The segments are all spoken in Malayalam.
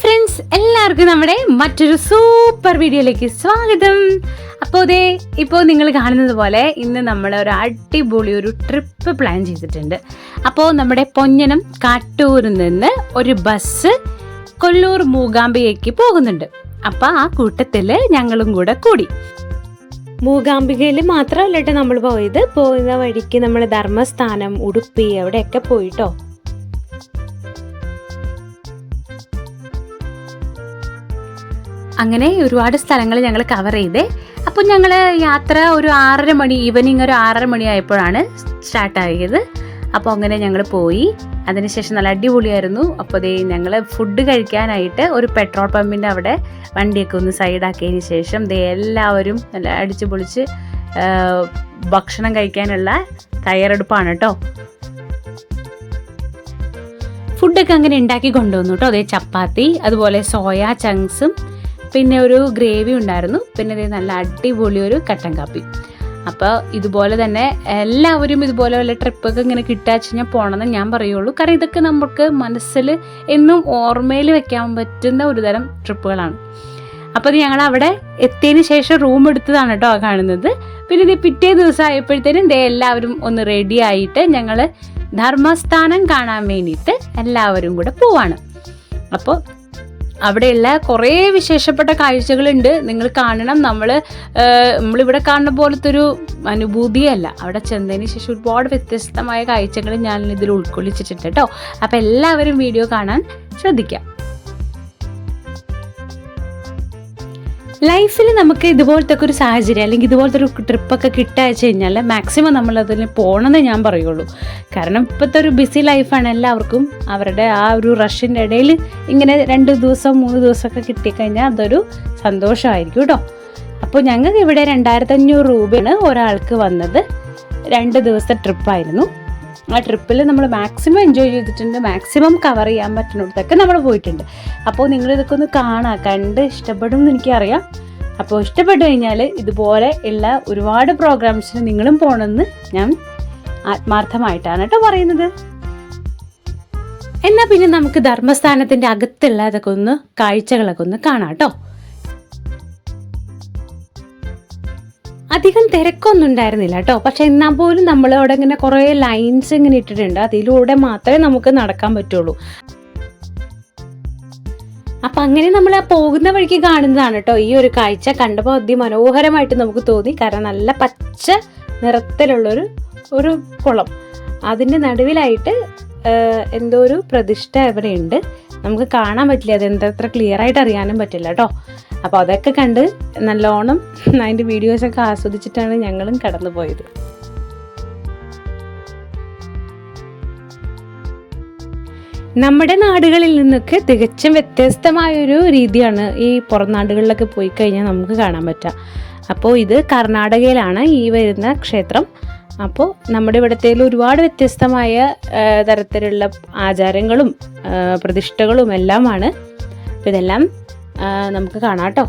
ഫ്രണ്ട്സ് എല്ലാവർക്കും നമ്മുടെ മറ്റൊരു സൂപ്പർ വീഡിയോയിലേക്ക് സ്വാഗതം. അപ്പോൾ ഇതേ ഇപ്പോൾ നിങ്ങൾ കാണുന്നത് പോലെ ഇന്ന് നമ്മൾ ഒരു അടിപൊളി ഒരു ട്രിപ്പ് പ്ലാൻ ചെയ്തിട്ടുണ്ട്. അപ്പോൾ നമ്മുടെ പൊന്നനം കാട്ടൂരിൽ നിന്ന് ഒരു ബസ് കൊല്ലൂർ മൂകാംബികയ്ക്ക് പോകുന്നുണ്ട്. അപ്പോൾ ആ കൂട്ടത്തിൽ ഞങ്ങളും കൂടെ കൂടി. മൂകാംബികയിൽ മാത്രമല്ലട്ടോ നമ്മൾ പോയത്. പോകുന്ന വഴിക്ക് നമ്മൾ ധർമ്മസ്ഥാനം ഉടുപ്പി അവിടെയൊക്കെ പോയിട്ടോ? അങ്ങനെ ഒരുപാട് സ്ഥലങ്ങൾ ഞങ്ങൾ കവർ ചെയ്തേ. അപ്പോൾ ഞങ്ങൾ യാത്ര ഒരു ആറര മണി ഈവനിങ് ഒരു ആറര മണി ആയപ്പോഴാണ് സ്റ്റാർട്ടായത് അപ്പോൾ അങ്ങനെ ഞങ്ങൾ പോയി. അതിനുശേഷം നല്ല അടിപൊളിയായിരുന്നു. അപ്പോൾ ദേ ഞങ്ങൾ ഫുഡ് കഴിക്കാനായിട്ട് ഒരു പെട്രോൾ പമ്പിന്റെ അവിടെ വണ്ടിയൊക്കെ ഒന്ന് സൈഡാക്കിയതിന് ശേഷം ദേ എല്ലാവരും നല്ല അടിച്ചു പൊളിച്ച് ഭക്ഷണം കഴിക്കാനുള്ള തയ്യാറെടുപ്പാണ് കേട്ടോ. ഫുഡൊക്കെ അങ്ങനെ ഉണ്ടാക്കി കൊണ്ടുവന്നു കേട്ടോ. അതേ ചപ്പാത്തി അതുപോലെ സോയാ ചങ്ക്സും പിന്നെ ഒരു ഗ്രേവി ഉണ്ടായിരുന്നു. പിന്നെ ദേ നല്ല അടിപൊളി ഒരു കട്ടൻ കാപ്പി. അപ്പോൾ ഇതുപോലെ തന്നെ എല്ലാവരും ഇതുപോലെ വല്ല ട്രിപ്പൊക്കെ ഇങ്ങനെ കിട്ടാച്ച് കഴിഞ്ഞാൽ പോകണമെന്ന് ഞാൻ പറയുള്ളൂ. കാരണം ഇതൊക്കെ നമുക്ക് മനസ്സിൽ എന്നും ഓർമ്മയിൽ വെക്കാൻ പറ്റുന്ന ഒരു തരം ട്രിപ്പുകളാണ് അപ്പോൾ ഞങ്ങൾ അവിടെ എത്തിയതിന് ശേഷം റൂം എടുത്തതാണ് കേട്ടോ കാണുന്നത്. പിന്നെ ഇത് പിറ്റേ ദിവസം ആയപ്പോഴത്തേനും ദേ എല്ലാവരും ഒന്ന് റെഡി ആയിട്ട് ഞങ്ങൾ ധർമ്മസ്ഥാനം കാണാൻ വേണ്ടിയിട്ട് എല്ലാവരും കൂടെ പോവാണ്. അപ്പോൾ അവിടെയുള്ള കുറേ വിശേഷപ്പെട്ട കാഴ്ചകളുണ്ട്. നിങ്ങൾ കാണണം. നമ്മൾ നമ്മളിവിടെ കാണുന്ന പോലത്തെ ഒരു അനുഭൂതിയല്ല. അവിടെ ചെന്നതിന് ശേഷം ഒരുപാട് വ്യത്യസ്തമായ കാഴ്ചകൾ ഞാൻ ഇതിൽ ഉൾക്കൊള്ളിച്ചിട്ടുണ്ട് കേട്ടോ. അപ്പോൾ എല്ലാവരും വീഡിയോ കാണാൻ ശ്രദ്ധിക്കാം. ലൈഫിൽ നമുക്ക് ഇതുപോലത്തെ ഒരു സാഹചര്യം അല്ലെങ്കിൽ ഇതുപോലത്തെ ഒരു ട്രിപ്പൊക്കെ കിട്ടാച്ച് കഴിഞ്ഞാൽ മാക്സിമം നമ്മൾ അതിന് പോകണമെന്ന് ഞാൻ പറയുള്ളൂ. കാരണം ഇപ്പോഴത്തെ ഒരു ബിസി ലൈഫാണ് എല്ലാവർക്കും. അവരുടെ ആ ഒരു റഷിന്റെ ഇടയിൽ ഇങ്ങനെ രണ്ട് ദിവസം മൂന്ന് ദിവസമൊക്കെ കിട്ടിക്കഴിഞ്ഞാൽ അതൊരു സന്തോഷമായിരിക്കും കേട്ടോ അപ്പോൾ ഞങ്ങൾക്ക് ഇവിടെ രണ്ടായിരത്തി അഞ്ഞൂറ് രൂപയാണ് ഒരാൾക്ക് വന്നത്. രണ്ട് ദിവസത്തെ ട്രിപ്പായിരുന്നു ആ ട്രിപ്പിൽ നമ്മൾ മാക്സിമം എൻജോയ് ചെയ്തിട്ടുണ്ട് മാക്സിമം കവർ ചെയ്യാൻ പറ്റുന്നിടത്തൊക്കെ നമ്മൾ പോയിട്ടുണ്ട്. അപ്പോൾ നിങ്ങൾ ഇതൊക്കെ ഒന്ന് കാണാം കണ്ട് ഇഷ്ടപ്പെടും എന്ന് എനിക്കറിയാം. അപ്പോൾ ഇഷ്ടപ്പെട്ടു കഴിഞ്ഞാൽ ഇതുപോലെ ഉള്ള ഒരുപാട് പ്രോഗ്രാംസിന് നിങ്ങളും പോകണമെന്ന് ഞാൻ ആത്മാർത്ഥമായിട്ടാണ് കേട്ടോ പറയുന്നത്. എന്നാൽ പിന്നെ നമുക്ക് ധർമ്മസ്ഥാനത്തിന്റെ അകത്തുള്ള അതൊക്കെ ഒന്ന് കാഴ്ചകളൊക്കെ ഒന്ന് കാണാം കേട്ടോ. അധികം തിരക്കൊന്നും ഉണ്ടായിരുന്നില്ല കേട്ടോ. പക്ഷെ എന്നാൽ പോലും നമ്മളവിടെ ഇങ്ങനെ കുറേ ലൈൻസ് ഇങ്ങനെ ഇട്ടിട്ടുണ്ട്. അതിലൂടെ മാത്രമേ നമുക്ക് നടക്കാൻ പറ്റുള്ളൂ. അപ്പം അങ്ങനെ നമ്മൾ ആ പോകുന്ന വഴിക്ക് കാണുന്നതാണ് കേട്ടോ. ഈ ഒരു കാഴ്ച കണ്ടപ്പോൾ അതിമനോഹരമായിട്ട് നമുക്ക് തോന്നി. കാരണം നല്ല പച്ച നിറത്തിലുള്ളൊരു ഒരു കുളം. അതിന്റെ നടുവിലായിട്ട് എന്തോ ഒരു പ്രതിഷ്ഠ ഇവിടെയുണ്ട്. നമുക്ക് കാണാൻ പറ്റില്ല. അത് എന്തത്ര ക്ലിയർ ആയിട്ട് അറിയാനും പറ്റില്ല കേട്ടോ. അപ്പോൾ അതൊക്കെ കണ്ട് നല്ലോണം അതിന്റെ വീഡിയോസൊക്കെ ആസ്വദിച്ചിട്ടാണ് ഞങ്ങളും കടന്നു പോയത്. നമ്മുടെ നാടുകളിൽ നിന്നൊക്കെ തികച്ചും വ്യത്യസ്തമായൊരു രീതിയാണ് ഈ പുറം നാടുകളിലൊക്കെ പോയി കഴിഞ്ഞാൽ നമുക്ക് കാണാൻ പറ്റുക. അപ്പോൾ ഇത് കർണാടകയിലാണ് ഈ വരുന്ന ക്ഷേത്രം. അപ്പോൾ നമ്മുടെ ഇവിടത്തേൽ ഒരുപാട് വ്യത്യസ്തമായ തരത്തിലുള്ള ആചാരങ്ങളും പ്രതിഷ്ഠകളും എല്ലാമാണ്. ഇതെല്ലാം നമുക്ക് കാണാം കേട്ടോ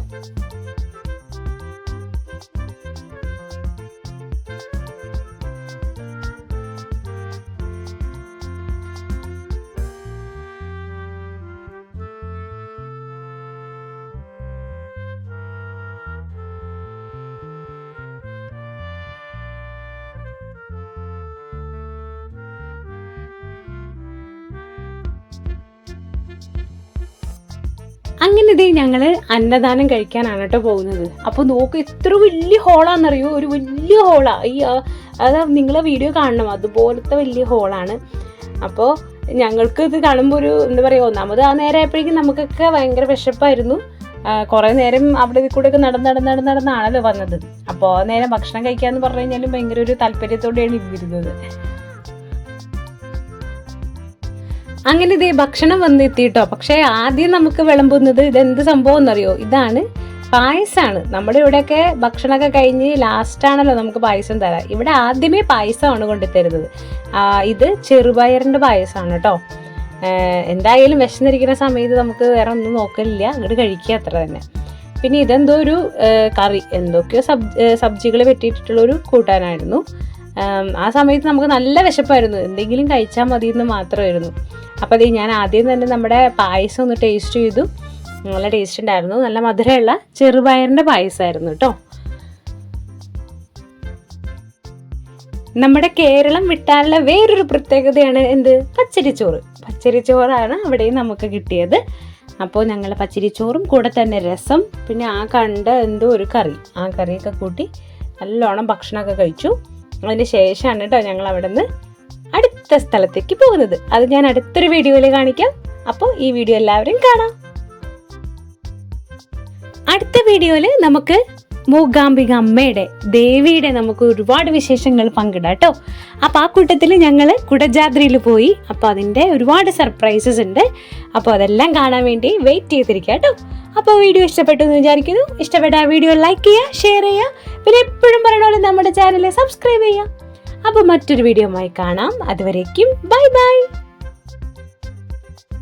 അങ്ങനെ ഇതേ ഞങ്ങൾ അന്നദാനം കഴിക്കാനാണ് കേട്ടോ പോകുന്നത്. അപ്പോൾ നോക്ക് ഇത്ര വലിയ ഹോളാണെന്നറിയോ ഒരു വലിയ ഹോളാ ഈ അത് നിങ്ങളെ വീഡിയോ കാണണം. അതുപോലത്തെ വലിയ ഹോളാണ് അപ്പോൾ ഞങ്ങൾക്ക് ഇത് കാണുമ്പോൾ ഒരു എന്താ പറയുക ഒന്നാമത് ആ നേരം ആയപ്പോഴേക്കും നമുക്കൊക്കെ ഭയങ്കര വിശപ്പായിരുന്നു. കുറേ നേരം അവിടെ ഇതിൽ കൂടെ ഒക്കെ നടന്ന് നടന്ന് നടന്ന് നടന്നാണല്ലോ വന്നത്. അപ്പോൾ നേരം ഭക്ഷണം കഴിക്കാന്ന് പറഞ്ഞു കഴിഞ്ഞാലും ഭയങ്കര ഒരു താല്പര്യത്തോടെയാണ് ഇരുന്നിരുന്നത് അങ്ങനെ ഇതേ ഭക്ഷണം വന്നെത്തിയിട്ടോ. പക്ഷേ ആദ്യം നമുക്ക് വിളമ്പുന്നത് ഇതെന്ത് സംഭവം എന്നറിയോ ഇതാണ് പായസമാണ് നമ്മുടെ ഇവിടെയൊക്കെ ഭക്ഷണമൊക്കെ കഴിഞ്ഞ് ലാസ്റ്റാണല്ലോ നമുക്ക് പായസം തരാം. ഇവിടെ ആദ്യമേ പായസമാണ് കൊണ്ടുതരുന്നത് ഇത് ചെറുപയറിന്റെ പായസമാണ് കേട്ടോ. എന്തായാലും വിശന്നിരിക്കുന്ന സമയത്ത് നമുക്ക് വേറെ ഒന്നും നോക്കലില്ല. അങ്ങോട്ട് കഴിക്കുക അത്ര തന്നെ. പിന്നെ ഇതെന്തോ ഒരു കറി. എന്തൊക്കെയോ സബ് സബ്ജികൾ വെട്ടിയിട്ടുള്ള ഒരു കൂട്ടാനായിരുന്നു. ആം, സമയത്ത് നമുക്ക് നല്ല വിശപ്പായിരുന്നു. എന്തെങ്കിലും കഴിച്ചാൽ മതി എന്ന് മാത്രമായിരുന്നു. അപ്പോൾ അതേ ഞാൻ ആദ്യം തന്നെ നമ്മുടെ പായസം ഒന്ന് ടേസ്റ്റ് ചെയ്തു. നല്ല ടേസ്റ്റ് ഉണ്ടായിരുന്നു. നല്ല മധുരമുള്ള ചെറുപയറിന്റെ പായസമായിരുന്നു കേട്ടോ നമ്മുടെ കേരളം വിട്ടാലുള്ള വേറൊരു പ്രത്യേകതയാണ് എന്ത്? പച്ചരിച്ചോറ്. പച്ചരിച്ചോറാണ് അവിടെയും നമുക്ക് കിട്ടിയത്. അപ്പോൾ ഞങ്ങൾ പച്ചരിച്ചോറും കൂടെ തന്നെ രസം പിന്നെ ആ കണ്ട എന്തോ ഒരു കറി. ആ കറിയൊക്കെ കൂട്ടി നല്ലോണം ഭക്ഷണമൊക്കെ കഴിച്ചു. അതിന് ശേഷമാണ് കേട്ടോ ഞങ്ങൾ അവിടെ നിന്ന് അടുത്ത സ്ഥലത്തേക്ക് പോകുന്നത്. അത് ഞാൻ അടുത്തൊരു വീഡിയോയിൽ കാണിക്കാം. അപ്പോൾ ഈ വീഡിയോ എല്ലാവരും കാണാം. അടുത്ത വീഡിയോയിൽ നമുക്ക് മൂകാംബിക അമ്മയുടെ ദേവിയുടെ നമുക്ക് ഒരുപാട് വിശേഷങ്ങൾ പങ്കിടാം കേട്ടോ അപ്പോൾ ആ കൂട്ടത്തിൽ ഞങ്ങൾ കുടജാദ്രിയിൽ പോയി. അപ്പോൾ അതിന്റെ ഒരുപാട് സർപ്രൈസസ് ഉണ്ട്. അപ്പോൾ അതെല്ലാം കാണാൻ വേണ്ടി വെയിറ്റ് ചെയ്തിരിക്കുക കേട്ടോ അപ്പോൾ വീഡിയോ ഇഷ്ടപ്പെട്ടു എന്ന് വിചാരിക്കുന്നു. ഇഷ്ടപ്പെട്ട വീഡിയോ ലൈക്ക് ചെയ്യുക ഷെയർ ചെയ്യുക. പിന്നെ എപ്പോഴും പറയണ പോലെ നമ്മുടെ ചാനൽ സബ്സ്ക്രൈബ് ചെയ്യാം. അപ്പോൾ മറ്റൊരു വീഡിയോ കാണാം. അതുവരേക്കും ബൈ ബൈ.